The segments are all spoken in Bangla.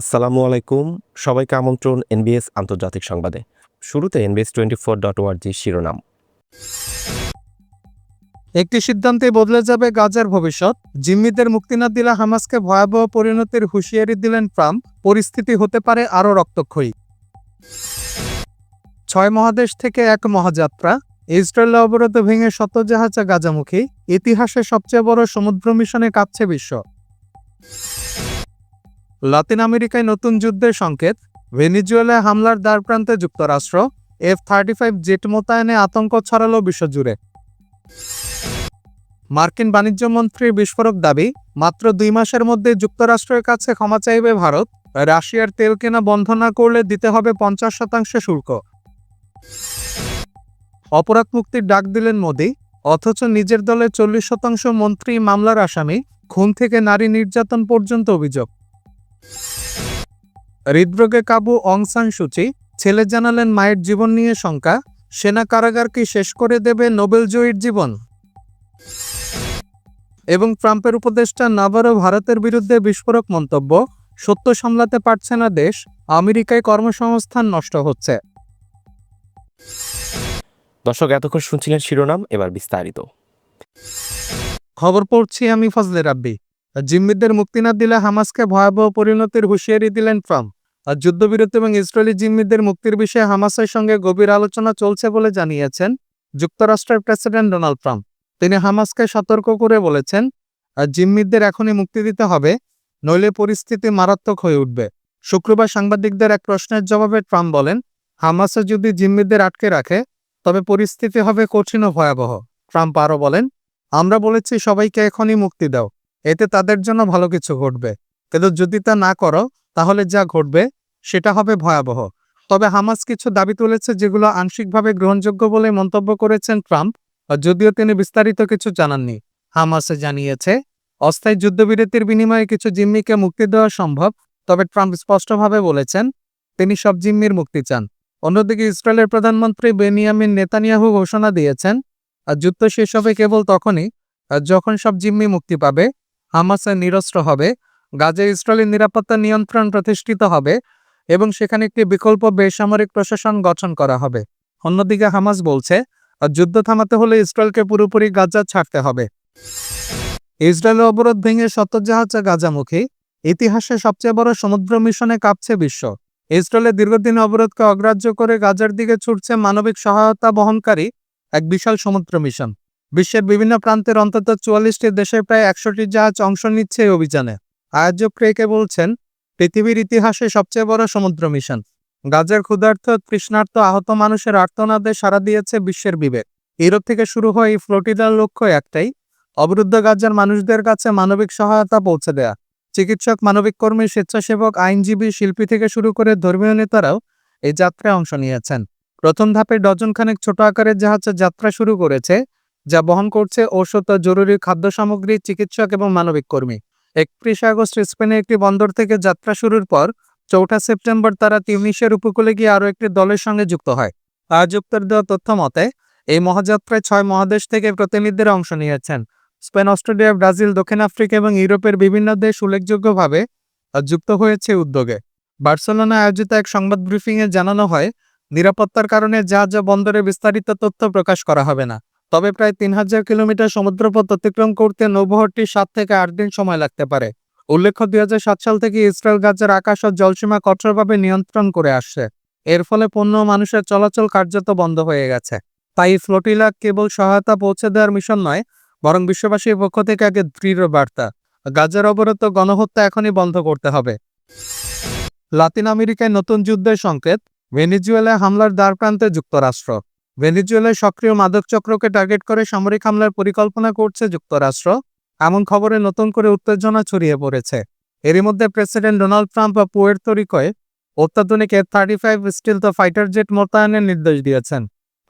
আসসালামু আলাইকুম। সবাইকে আমন্ত্রণ এনবিএস আন্তর্জাতিক সংবাদে। শুরুতে এনবিএস টোয়েন্টি ফোর ডট ওয়ার্জি শিরোনাম। একটি সিদ্ধান্তে বদলে যাবে গাজার ভবিষ্যৎ। জিম্মিদের মুক্তি না দিলে হামাসকে ভয়াবহ পরিণতির হুঁশিয়ারি দিলেন ট্রাম্প। পরিস্থিতি হতে পারে আরও রক্তক্ষয়ী। ছয় মহাদেশ থেকে এক মহাযাত্রা। ইসরায়েল অবরোধ ভেঙে শত জাহাজে গাজামুখী। ইতিহাসে সবচেয়ে বড় সমুদ্র মিশনে কাঁপছে বিশ্ব। লাতিন আমেরিকায় নতুন যুদ্ধের সংকেত, ভেনিজুয়েলায় হামলার দ্বারপ্রান্তে যুক্তরাষ্ট্র, এফ থার্টি ফাইভ জেট মোতায়েনে আতঙ্ক ছড়ালো বিশ্বজুড়ে। মার্কিন বাণিজ্য মন্ত্রীর বিস্ফোরক দাবি, মাত্র দুই মাসের মধ্যে যুক্তরাষ্ট্রের কাছে ক্ষমা চাইবে ভারত, রাশিয়ার তেল কেনা বন্ধ না করলে দিতে হবে পঞ্চাশ শতাংশ শুল্ক। অপরাধ মুক্তির ডাক দিলেন মোদি, অথচ নিজের দলের চল্লিশ শতাংশ মন্ত্রী মামলার আসামি, খুন থেকে নারী নির্যাতন পর্যন্ত অভিযোগ। হৃদরোগে কাবু অং সান সূচি ছেলে জানালেন মায়ের জীবন নিয়ে শঙ্কা সেনা কারাগার কি শেষ করে দেবে নোবেল জয়ীর জীবন? এবং ট্রাম্পের উপদেষ্টা নাবারও ভারতের বিরুদ্ধে বিস্ফোরক মন্তব্য সত্য সামলাতে পারছে না দেশ আমেরিকায় কর্মসংস্থান নষ্ট হচ্ছে। দর্শক এতক্ষণ শুনছিলেন শিরোনাম এবার বিস্তারিত। খবর পড়ছি আমি ফজলে রাব্বি। জিম্মিদের মুক্তি না দিলে হামাসকে ভয়াবহ পরিণতির হুঁশিয়ারি দিলেন ট্রাম্প। আর যুদ্ধবিরতি এবং ইসরায়েলি জিম্মিদের মুক্তির বিষয়ে হামাসের সঙ্গে গভীর আলোচনা চলছে বলে জানিয়েছেন যুক্তরাষ্ট্রের প্রেসিডেন্ট ডোনাল্ড ট্রাম্প। তিনি হামাসকে সতর্ক করে বলেছেন জিম্মিদের এখনই মুক্তি দিতে হবে, নইলে পরিস্থিতি মারাত্মক হয়ে উঠবে। শুক্রবার সাংবাদিকদের এক প্রশ্নের জবাবে ট্রাম্প বলেন, হামাসে যদি জিম্মিদের আটকে রাখে, তবে পরিস্থিতি হবে কঠিন ও ভয়াবহ। ট্রাম্প আরও বলেন, আমরা বলেছি সবাইকে এখনই মুক্তি দাও। এতে তাদের জন্য ভালো কিছু ঘটবে। কিন্তু যদি তা না করো, তাহলে যা ঘটবে, সেটা হবে ভয়াবহ। তবে হামাস কিছু দাবি তুলেছে যেগুলো আংশিকভাবে গ্রহণযোগ্য বলে মন্তব্য করেছেন ট্রাম্প যদিও তিনি বিস্তারিত কিছু জানাননি। হামাসে জানিয়েছে, অস্থায়ী যুদ্ধবিরতির বিনিময়ে কিছু জিম্মিকে মুক্তি দেওয়া সম্ভব, তবে ট্রাম্প স্পষ্টভাবে বলেছেন, তিনি সব জিম্মির মুক্তি চান। অন্যদিকে ইসরায়েলের প্রধানমন্ত্রী বেনিয়ামিন নেতানিয়াহু ঘোষণা দিয়েছেন যুদ্ধ শেষ হবে কেবল তখনই যখন সব জিম্মি মুক্তি পাবে হামাসে নিরস্ত্র হবে, গাজে ইসরায়েলের নিরাপত্তা নিয়ন্ত্রণ প্রতিষ্ঠিত হবে এবং সেখানে একটি বিকল্প বেসামরিক প্রশাসন গঠন করা হবে। অন্যদিকে হামাস বলছে, যুদ্ধ থামাতে হলে ইসরায়েলকে পুরোপুরি গাজা ছাড়তে হবে। ইসরায়েলের অবরোধ ভেঙে শত জাহাজে গাজামুখী, ইতিহাসে সবচেয়ে বড় সমুদ্র মিশনে কাঁপছে বিশ্ব। ইসরায়েলের দীর্ঘদিন অবরোধকে অগ্রাহ্য করে গাজার দিকে ছুটছে মানবিক সহায়তা বহনকারী এক বিশাল সমুদ্র মিশন। বিশ্বের বিভিন্ন প্রান্তের অন্তত চুয়াল্লিশটি দেশের প্রায় একশোটি জাহাজ অংশ নিচ্ছে এই অভিযানে। আয়োজক ক্রেকে বলছেন, পৃথিবীর ইতিহাসে সবচেয়ে বড় সমুদ্র মিশন। গাজার ক্ষুধার্ত, তৃষ্ণার্ত আহত মানুষের আর্তনাদে সাড়া দিয়েছে বিশ্বের বিবেক। ইউরোপ থেকে শুরু হয় এই ফ্লোটিডার লক্ষ্য একটাই, অবরুদ্ধ গাজার মানুষদের কাছে মানবিক সহায়তা পৌঁছে দেয়া। চিকিৎসক, মানবিক কর্মী, স্বেচ্ছাসেবক, আইনজীবী, শিল্পী থেকে শুরু করে ধর্মীয় নেতারাও এই যাত্রায় অংশ নিয়েছেন। প্রথম ধাপে ডজনখানেক ছোট আকারের জাহাজে যাত্রা শুরু করেছে যা বহন করছে ঔষধ জরুরি খাদ্য সামগ্রী, চিকিৎসক এবং মানবিক কর্মী। একত্রিশে আগস্ট স্পেনে একটি বন্দর থেকে যাত্রা শুরুর পর চৌঠা সেপ্টেম্বর তারা তিউনিসের উপকূলে গিয়ে আরও একটি দলের সঙ্গে যুক্ত হয়। আয়োজকদের দেওয়া তথ্য মতে, এই মহাযাত্রায় ছয় মহাদেশ থেকে প্রতিনিধিরা অংশ নিয়েছেন। স্পেন, অস্ট্রেলিয়া, ব্রাজিল, দক্ষিণ আফ্রিকা এবং ইউরোপের বিভিন্ন দেশ উল্লেখযোগ্যভাবে যুক্ত হয়েছে উদ্যোগে। বার্সেলোনা আয়োজিত এক সংবাদ ব্রিফিংয়ে জানানো হয়, নিরাপত্তার কারণে যা যা বন্দরে বিস্তারিত তথ্য প্রকাশ করা হবে না। তবে প্রায় তিন হাজার কিলোমিটার সমুদ্রপথ অতিক্রম করতে নৌবহরটি সাত থেকে আট দিন সময় লাগতে পারে। উল্লেখ্য, দুই হাজার সাত সাল থেকে ইসরায়েল গাজার আকাশ ও জলসীমা কঠোরভাবে নিয়ন্ত্রণ করে আসছে। এর ফলে পণ্য মানুষের চলাচল কার্যত বন্ধ হয়ে গেছে। তাই ফ্লোটিলা কেবল সহায়তা পৌঁছে দেওয়ার মিশন নয়, বরং বিশ্ববাসীর পক্ষ থেকে আগে দৃঢ় বার্তা গাজার অবরত গণহত্যা এখনই বন্ধ করতে হবে। লাতিন আমেরিকায় নতুন যুদ্ধের সংকেত, ভেনিজুয়েলায় হামলার দ্বারপ্রান্তে যুক্তরাষ্ট্র। ভেনিজুয়েলায় সক্রিয় মাদক চক্রকে টার্গেট করে সামরিক হামলার পরিকল্পনা করছে যুক্তরাষ্ট্র। এমন খবরে নতুন করে উত্তেজনা ছড়িয়ে পড়েছে। এরই মধ্যে প্রেসিডেন্ট ডোনাল্ড ট্রাম্প বা পুয়ের্তো রিকোয় অত্যাধুনিক F thirty five stealth fighter jet মোতায়েনের নির্দেশ দিয়েছেন।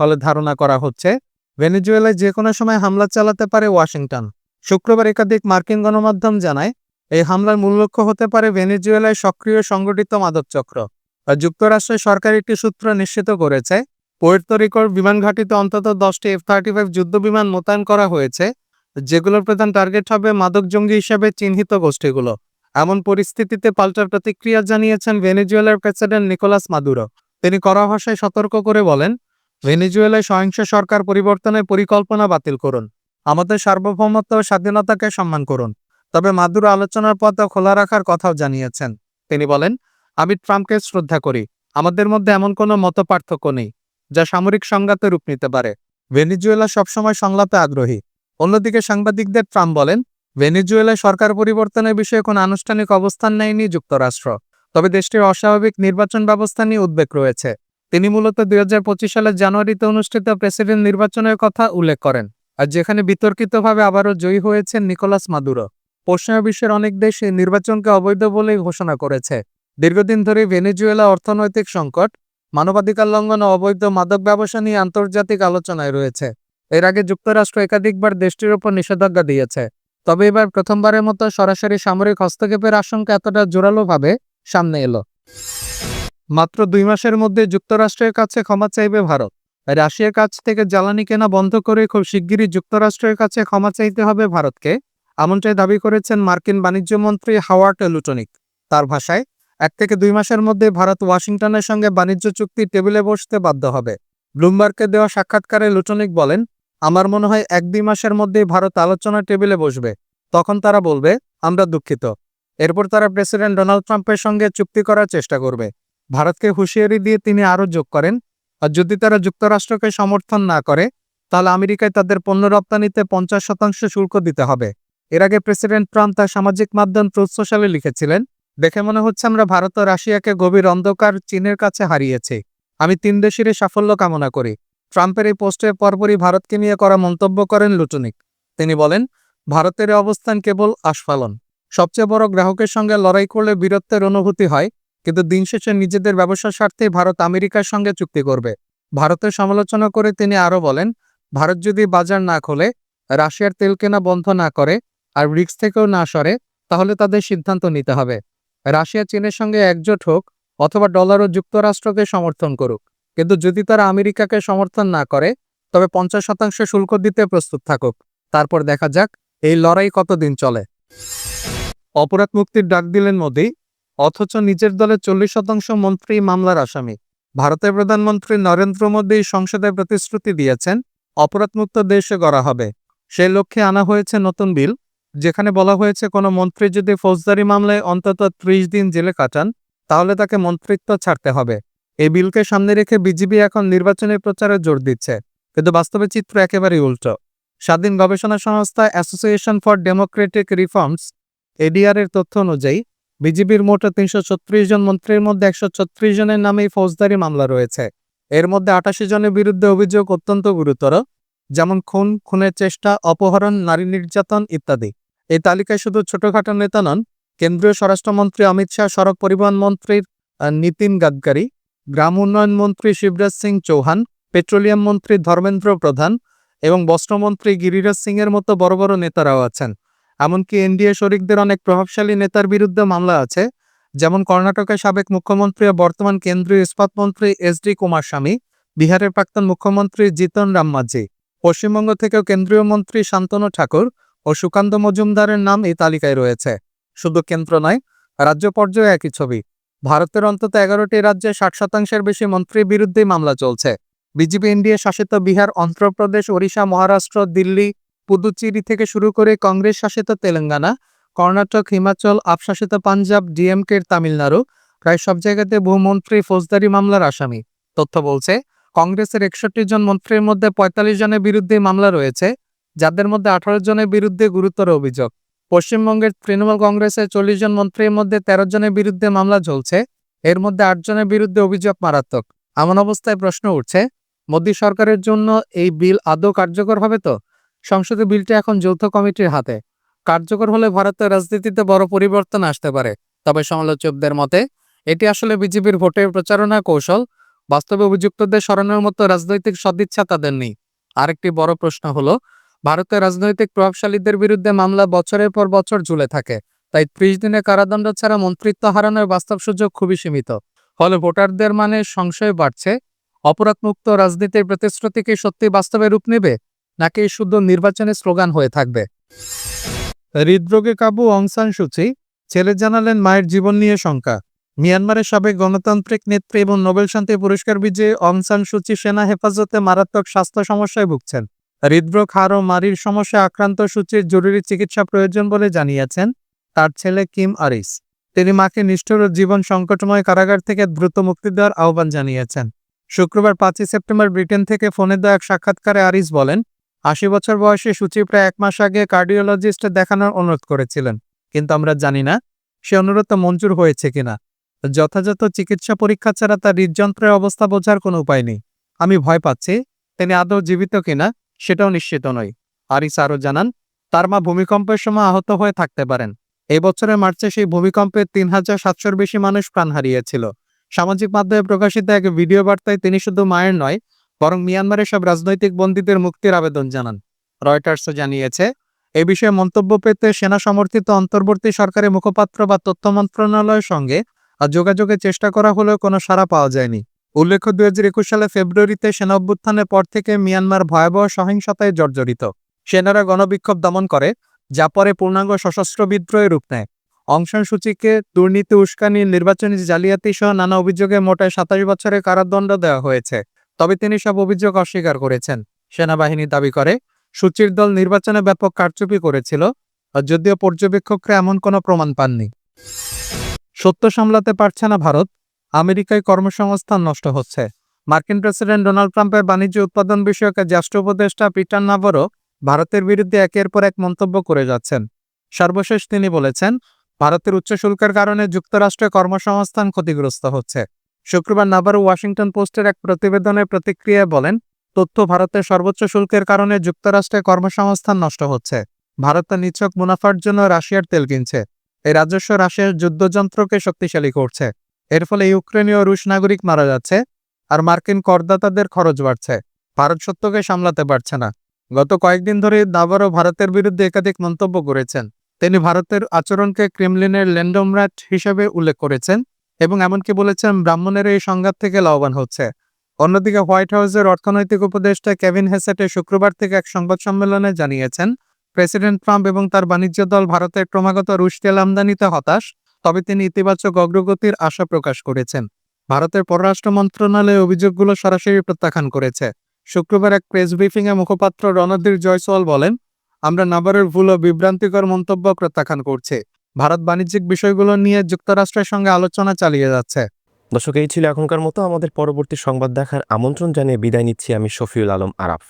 ফলে ধারণা করা হচ্ছে, ভেনেজুয়েলায় যে কোনো সময় হামলা চালাতে পারে ওয়াশিংটন। শুক্রবার একাধিক মার্কিন গণমাধ্যম জানায়, এই হামলার মূল লক্ষ্য হতে পারে ভেনেজুয়েলায় সক্রিয় সংগঠিত মাদক চক্র। যুক্তরাষ্ট্রের সরকার একটি সূত্র নিশ্চিত করেছে পোয়ের্তো রিকোর বিমান ঘাঁটিতে অন্তত দশটি এফ থার্টি ফাইভ যুদ্ধ বিমান মোতায়েন করা হয়েছে, যেগুলোর প্রধান টার্গেট হবে মাদক জঙ্গি হিসেবে চিহ্নিত গোষ্ঠীগুলো। এমন পরিস্থিতিতে পাল্টা প্রতিক্রিয়া জানিয়েছেন ভেনেজুয়েলার প্রেসিডেন্ট নিকোলাস মাদুরো। তিনি কড়া ভাষায় সতর্ক করে বলেন, ভেনেজুয়েলায় সহিংস সরকার পরিবর্তনের পরিকল্পনা বাতিল করুন। আমাদের সার্বভৌমত্ব ও স্বাধীনতাকে সম্মান করুন। তবে মাদুরো আলোচনার পথ খোলা রাখার কথাও জানিয়েছেন। তিনি বলেন, আমি ট্রাম্পকে শ্রদ্ধা করি। আমাদের মধ্যে এমন কোনো মত পার্থক্য নেই। যা সামরিক সংঘাতে রূপ নিতে পারে। ভেনিজুয়েলা সবসময় সংলাপে আগ্রহী। অন্যদিকে সাংবাদিকদের ট্রাম্প বলেন, ভেনেজুয়েলায় সরকার পরিবর্তনের বিষয়ে কোনো আনুষ্ঠানিক অবস্থান নেয়নি যুক্তরাষ্ট্র। তবে দেশটির অস্বাভাবিক নির্বাচন ব্যবস্থা নিয়ে উদ্বেগ রয়েছে। তিনি মূলত দুই হাজার পঁচিশ সালের জানুয়ারিতে অনুষ্ঠিত প্রেসিডেন্ট নির্বাচনের কথা উল্লেখ করেন, আর যেখানে বিতর্কিতভাবে আবারও জয়ী হয়েছেন নিকোলাস মাদুরো। পশ্চিমা বিশ্বের অনেক দেশ এই নির্বাচনকে অবৈধ বলে ঘোষণা করেছে। দীর্ঘদিন ধরে ভেনেজুয়েলা অর্থনৈতিক সংকট মানবাধিকার লঙ্ঘন ও অবৈধ মাদক ব্যবসা নিয়ে আন্তর্জাতিক আলোচনায় রয়েছে। এর আগে যুক্তরাষ্ট্র একাধিকবার দেশটির উপর নিষেধাজ্ঞা দিয়েছে। তবে এবার প্রথমবারের মতো সরাসরি সামরিক হস্তক্ষেপের আশঙ্কা এতটা জোরালোভাবে সামনে এলো। মাত্র দুই মাসের মধ্যে যুক্তরাষ্ট্রের কাছে ক্ষমা চাইবে ভারত। রাশিয়ার কাছ থেকে জ্বালানি কেনা বন্ধ করে খুব শিগগিরই যুক্তরাষ্ট্রের কাছে ক্ষমা চাইতে হবে ভারতকে, এমনটাই দাবি করেছেন মার্কিন বাণিজ্য মন্ত্রী হাওয়ার্ড লুটনিক। তার ভাষায় এক থেকে দুই মাসের মধ্যে ভারত ওয়াশিংটনের সঙ্গে বাণিজ্য চুক্তি টেবিলে বসতে বাধ্য হবে। ব্লুমবার্গকে দেওয়া সাক্ষাৎকারে লুটনিক বলেন, আমার মনে হয় এক দুই মাসের মধ্যেই ভারত আলোচনা টেবিলে বসবে। তখন তারা বলবে, আমরা দুঃখিত। এরপর তারা প্রেসিডেন্ট ডোনাল্ড ট্রাম্পের সঙ্গে চুক্তি করার চেষ্টা করবে। ভারতকে হুঁশিয়ারি দিয়ে তিনি আরও যোগ করেন, আর যদি তারা যুক্তরাষ্ট্রকে সমর্থন না করে, তাহলে আমেরিকায় তাদের পণ্য রপ্তানিতে পঞ্চাশ শতাংশ শুল্ক দিতে হবে। এর আগে প্রেসিডেন্ট ট্রাম্প তার সামাজিক মাধ্যম ট্রুথ সোশ্যালে লিখেছিলেন দেখে মনে হচ্ছে আমরা ভারত ও রাশিয়াকে গভীর অন্ধকার চীনের কাছে হারিয়েছি। আমি তিন দেশেরই সাফল্য কামনা করি। ট্রাম্পের এই পোস্টের পরপরই ভারতকে নিয়ে করা মন্তব্য করেন লুটুনিক। তিনি বলেন, ভারতের অবস্থান কেবল আস্ফালন। সবচেয়ে বড় গ্রাহকের সঙ্গে লড়াই করলে বীরত্বের অনুভূতি হয়, কিন্তু দিন শেষে নিজেদের ব্যবসার স্বার্থে ভারত আমেরিকার সঙ্গে চুক্তি করবে। ভারতের সমালোচনা করে তিনি আরও বলেন, ভারত যদি বাজার না খোলে, রাশিয়ার তেল কেনা বন্ধ না করে, আর ব্রিক্স থেকেও না সরে, তাহলে তাদের সিদ্ধান্ত নিতে হবে। রাশিয়া চীনের সঙ্গে একজোট হোক অথবা ডলার ও যুক্তরাষ্ট্রকে সমর্থন করুক। কিন্তু যদি তারা আমেরিকাকে সমর্থন না করে, তবে পঞ্চাশ শতাংশ শুল্ক দিতে প্রস্তুত থাকুক। তারপর দেখা যাক এই লড়াই কতদিন চলে। অপরাধ মুক্তির ডাক দিলেন মোদী, অথচ নিজের দলের চল্লিশ শতাংশ মন্ত্রী মামলার আসামি। ভারতের প্রধানমন্ত্রী নরেন্দ্র মোদী সংসদে প্রতিশ্রুতি দিয়েছেন, অপরাধমুক্ত দেশে গড়া হবে। সেই লক্ষ্যে আনা হয়েছে নতুন বিল যেখানে বলা হয়েছে, কোনো মন্ত্রী যদি ফৌজদারি মামলায় অন্তত ত্রিশ দিন জেলে কাটান, তাহলে তাকে মন্ত্রিত্ব ছাড়তে হবে। এই বিলকে সামনে রেখে বিজিবি এখন নির্বাচনী প্রচারে জোর দিচ্ছে, কিন্তু বাস্তবে চিত্র একেবারেই উল্টো। স্বাধীন গবেষণা সংস্থা association for democratic reforms ADR এর তথ্য অনুযায়ী, বিজিবির মোট তিনশো ছত্রিশ জন মন্ত্রীর মধ্যে একশো ছত্রিশ জনের নামেই ফৌজদারি মামলা রয়েছে। এর মধ্যে আটাশি জনের বিরুদ্ধে অভিযোগ অত্যন্ত গুরুতর, যেমন খুন, খুনের চেষ্টা, অপহরণ, নারী নির্যাতন ইত্যাদি। এই তালিকায় শুধু ছোটখাটো নেতা নন, কেন্দ্রীয় স্বরাষ্ট্রমন্ত্রী অমিত শাহ, সড়ক পরিবহন মন্ত্রীর নীতিন গাডকারি, গ্রাম উন্নয়ন মন্ত্রী শিবরাজ সিং চৌহান, পেট্রোলিয়াম মন্ত্রী ধর্মেন্দ্র প্রধান এবং বস্ত্রমন্ত্রী গিরিরাজ সিং এর মতো বড় বড় নেতারাও আছেন। এমনকি এনডিএ শরিকদের অনেক প্রভাবশালী নেতার বিরুদ্ধে মামলা আছে, যেমন কর্ণাটকের সাবেক মুখ্যমন্ত্রী ও বর্তমান কেন্দ্রীয় ইস্পাত মন্ত্রী এস ডি কুমার স্বামী বিহারের প্রাক্তন মুখ্যমন্ত্রী জিতন রাম মাঝি পশ্চিমবঙ্গ থেকেও কেন্দ্রীয় মন্ত্রী শান্তনু ঠাকুর ও সুকান্ত মজুমদারের নাম এই তালিকায় রয়েছে। শুধু কেন্দ্র নয়, রাজ্য পর্যায়ে একই ছবি। ভারতের অন্তত এগারোটি রাজ্যে ষাট শতাংশের বেশি মন্ত্রীর বিরুদ্ধেই মামলা চলছে। বিজেপি, এনডিএ, শাসিত বিহার, অন্ধ্রপ্রদেশ, ওড়িশা, মহারাষ্ট্র, দিল্লি, পুদুচেরি থেকে শুরু করে কংগ্রেস শাসিত তেলেঙ্গানা, কর্ণাটক, হিমাচল, আপশাসিত পাঞ্জাব, ডিএমকের তামিলনাড়ু, প্রায় সব জায়গাতে বহু মন্ত্রী ফৌজদারি মামলার আসামি। তথ্য বলছে, কংগ্রেসের একষট্টি জন মন্ত্রীর মধ্যে পঁয়তাল্লিশ জনের বিরুদ্ধে মামলা রয়েছে। যাদের মধ্যে আঠারো জনের বিরুদ্ধে গুরুতর অভিযোগ। পশ্চিমবঙ্গের তৃণমূল কংগ্রেসের চল্লিশ জন মন্ত্রীর মধ্যে তেরো জনের বিরুদ্ধে মামলা চলছে। এর মধ্যে আট জনের বিরুদ্ধে অভিযোগ মারাত্মক। এমন অবস্থায় প্রশ্ন উঠছে, মোদী সরকারের জন্য এই বিল আদৌ কার্যকর হবে তো? সংসদে বিলটা এখন যৌথ কমিটির হাতে। কার্যকর হলে ভারতের রাজনীতিতে বড় পরিবর্তন আসতে পারে। তবে সমালোচকদের মতে, এটি আসলে বিজেপির ভোটের প্রচারণা কৌশল। বাস্তবে অভিযুক্তদের সরানোর মতো রাজনৈতিক সদিচ্ছা তাদের নেই। আরেকটি বড় প্রশ্ন হলো ভারতের রাজনৈতিক প্রভাবশালীদের বিরুদ্ধে মামলা বছরের পর বছর ঝুলে থাকে। তাই ত্রিশ দিনে কারাদণ্ড ছাড়া মন্ত্রিত্ব হারানোর বাস্তব সুযোগ খুবই সীমিত। ফলে ভোটারদের মানে সংশয় বাড়ছে। অপরাধমুক্ত রাজনীতির প্রতিশ্রুতি কি সত্যি বাস্তবে রূপ নেবে? নাকি শুধু নির্বাচনের স্লোগান হয়ে থাকবে? হৃদরোগে কাবু অং সান সূচি ছেলে জানালেন মায়ের জীবন নিয়ে শঙ্কা। মিয়ানমারের সাবেক গণতান্ত্রিক নেত্রী এবং নোবেল শান্তি পুরস্কার বিজয়ী অং সান সুচি সেনা হেফাজতে মারাত্মক স্বাস্থ্য সমস্যায় ভুগছেন। হৃদরোগ, হাড় ও মারির সমস্যা আক্রান্ত সূচির জরুরি চিকিৎসা প্রয়োজন বলে জানিয়েছেন তার ছেলে কিম আরিস। তিনি মাকে নিষ্ঠুর জীবন সংকটময় কারাগার থেকে দ্রুত মুক্তি দেওয়ার আহ্বান জানিয়েছেন। শুক্রবার পাঁচই সেপ্টেম্বর ব্রিটেন থেকে ফোনে দেওয়া এক সাক্ষাৎকারে আরিস বলেন, আশি বছর বয়সে সূচি প্রায় এক মাস আগে কার্ডিওলজিস্ট দেখানোর অনুরোধ করেছিলেন, কিন্তু আমরা জানি না সে অনুরোধ মঞ্জুর হয়েছে কিনা। যথাযথ চিকিৎসা পরীক্ষা ছাড়া তার হৃদযন্ত্রের অবস্থা বোঝার কোনো উপায় নেই। আমি ভয় পাচ্ছি, তিনি আদৌ জীবিত কিনা সেটাও নিশ্চিত নয়। আরিস আরও জানান তার মা ভূমিকম্পের সময় আহত হয়ে থাকতে পারেন। এই বছরের মার্চে সেই ভূমিকম্পে তিন হাজার সাতশোর বেশি মানুষ প্রাণ হারিয়েছিল। সামাজিক মাধ্যমে প্রকাশিত এক ভিডিও বার্তায় তিনি শুধু মায়ের নয়, বরং মিয়ানমারের সব রাজনৈতিক বন্দীদের মুক্তির আবেদন জানান। রয়টার্সও জানিয়েছে, এ বিষয়ে মন্তব্য পেতে সেনা সমর্থিত অন্তর্বর্তী সরকারের মুখপাত্র বা তথ্য মন্ত্রণালয়ের সঙ্গে যোগাযোগের চেষ্টা করা হলেও কোনো সাড়া পাওয়া যায়নি। উল্লেখ্য দুই হাজার একুশ সালে ফেব্রুয়ারিতে সেনা অভ্যুত্থানের পর থেকে মিয়ানমার ভয়াবহ সহিংসতায় জর্জরিত। সেনারা গণবিক্ষোভ দমন করে, যা পরে পূর্ণাঙ্গ সশস্ত্র বিদ্রোহে রূপ নেয়। অংশান সূচিকে দুর্নীতি, উস্কানি, নির্বাচনী জালিয়াতি সহ নানা অভিযোগে মোটে সাতাশ বছরের কারাদণ্ড দেওয়া হয়েছে। তবে তিনি সব অভিযোগ অস্বীকার করেছেন। সেনাবাহিনী দাবি করে, সূচির দল নির্বাচনে ব্যাপক কারচুপি করেছিল, যদিও পর্যবেক্ষকরা এমন কোনো প্রমাণ পাননি। সত্য সামলাতে পারছে না ভারত আমেরিকায় কর্মসংস্থান নষ্ট হচ্ছে। মার্কিন প্রেসিডেন্ট ডোনাল্ড ট্রাম্পের বাণিজ্য উৎপাদন বিষয়ক জ্যেষ্ঠ উপদেষ্টা পিটার নাভারো ভারতের বিরুদ্ধে একের পর এক মন্তব্য করে যাচ্ছেন। সর্বশেষ তিনি বলেছেন, ভারতের উচ্চ শুল্কের কারণে যুক্তরাষ্ট্রে কর্মসংস্থান ক্ষতিগ্রস্ত হচ্ছে। শুক্রবার নাভারো ওয়াশিংটন পোস্টের এক প্রতিবেদনের প্রতিক্রিয়ায় বলেন, তথ্য ভারতের সর্বোচ্চ শুল্কের কারণে যুক্তরাষ্ট্রে কর্মসংস্থান নষ্ট হচ্ছে। ভারত তার নিছক মুনাফার জন্য রাশিয়ার তেল কিনছে। এই রাজস্ব রাশিয়ার যুদ্ধযন্ত্রকে শক্তিশালী করছে। এর ফলে ইউক্রেনীয় রুশ নাগরিক মারা যাচ্ছে আর মার্কিন করদাতাদের খরচ বাড়ছে। ভারত সত্যকে সামলাতে পারছে না। গত কয়েকদিন ধরে নাভারো ভারতের বিরুদ্ধে একাধিক মন্তব্য করেছেন। তিনি ভারতের আচরণকে ক্রেমলিনের ল্যান্ডোমরাট হিসেবে উল্লেখ করেছেন এবং এমনকি বলেছেন ব্রাহ্মণের এই সংঘাত থেকে লাভবান হচ্ছে। অন্যদিকে হোয়াইট হাউসের অর্থনৈতিক উপদেষ্টা কেভিন হেসেটে শুক্রবার থেকে এক সংবাদ সম্মেলনে জানিয়েছেন, প্রেসিডেন্ট ট্রাম্প এবং তার বাণিজ্য দল ভারতের ক্রমাগত রুশ তেল আমদানিতে হতাশ তবে তিনি ইতিবাচক অগ্রগতির আশা প্রকাশ করেছেন। ভারতের পররাষ্ট্র মন্ত্রণালয় অভিযোগগুলো সরাসরি প্রত্যাখ্যান করেছে। শুক্রবার এক প্রেস ব্রিফিংয়ে মুখপাত্র রণধীর জয়সওয়াল বলেন, আমরা নাবারের ভুল ও বিভ্রান্তিকর মন্তব্য প্রত্যাখ্যান করছি। ভারত বাণিজ্যিক বিষয়গুলো নিয়ে যুক্তরাষ্ট্রের সঙ্গে আলোচনা চালিয়ে যাচ্ছে। দর্শক, এই ছিল এখনকার মতো। আমাদের পরবর্তী সংবাদ দেখার আমন্ত্রণ জানিয়ে বিদায় নিচ্ছি আমি শফিউল আলম আরাফ।